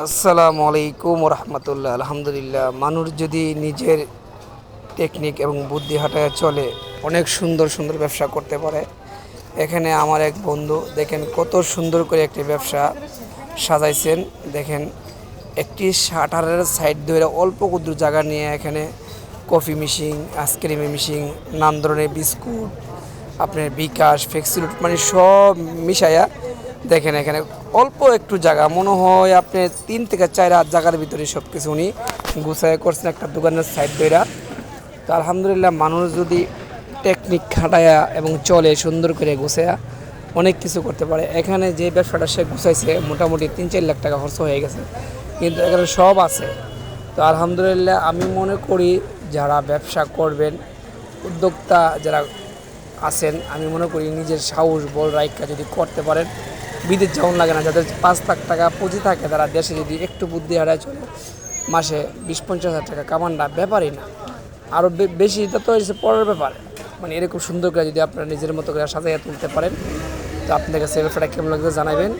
আসসালামু আলাইকুম রহমতুল্লাহ আলহামদুলিল্লাহ, মানুষ যদি নিজের টেকনিক এবং বুদ্ধি হাটায় চলে, অনেক সুন্দর সুন্দর ব্যবসা করতে পারে। এখানে আমার এক বন্ধু, দেখেন কত সুন্দর করে একটি ব্যবসা সাজাইছেন। দেখেন একটি শাটারের সাইড ধরে অল্প ক্ষুদ্র জায়গা নিয়ে এখানে কফি মেশিন আইসক্রিমের মেশিন নান ধরনের বিস্কুট, আপনার বিকাশ ফ্লেক্সিলুট মানে সব মিশাইয়া দেখেন এখানে অল্প একটু জায়গা। মনে হয় আপনি তিন থেকে চার হাত জায়গার ভিতরে সব কিছু উনি গুছাই করছেন একটা দোকানের সাইড দইরা তো আলহামদুলিল্লাহ মানুষ যদি টেকনিক খাটায়া এবং চলে সুন্দর করে গুছায়া অনেক কিছু করতে পারে। এখানে যে ব্যবসাটা সে গুছাইছে মোটামুটি তিন চার লাখ টাকা খরচ হয়ে গেছে। কিন্তু এখানে সব আছে। তো আলহামদুলিল্লাহ আমি মনে করি যারা ব্যবসা করবেন, উদ্যোক্তা যারা আছেন, আমি মনে করি নিজের সাহস বল রাইকা যদি করতে পারেন বিদেশ যেমন লাগে না, যাদের পাঁচ লাখ টাকা পুঁজি থাকে তারা দেশে যদি একটু বুদ্ধি হারায় চলে, মাসে বিশ পঞ্চাশ হাজার টাকা কামানটা ব্যাপারই না। আরও বেশি, এটা তো হচ্ছে পরের ব্যাপার। মানে এরকম সুন্দর করে যদি আপনারা নিজের মতো করে সাজাইয়া তুলতে পারেন, তো আপনাদের কাছে ব্যাপারটা কেমন লাগবে জানাবেন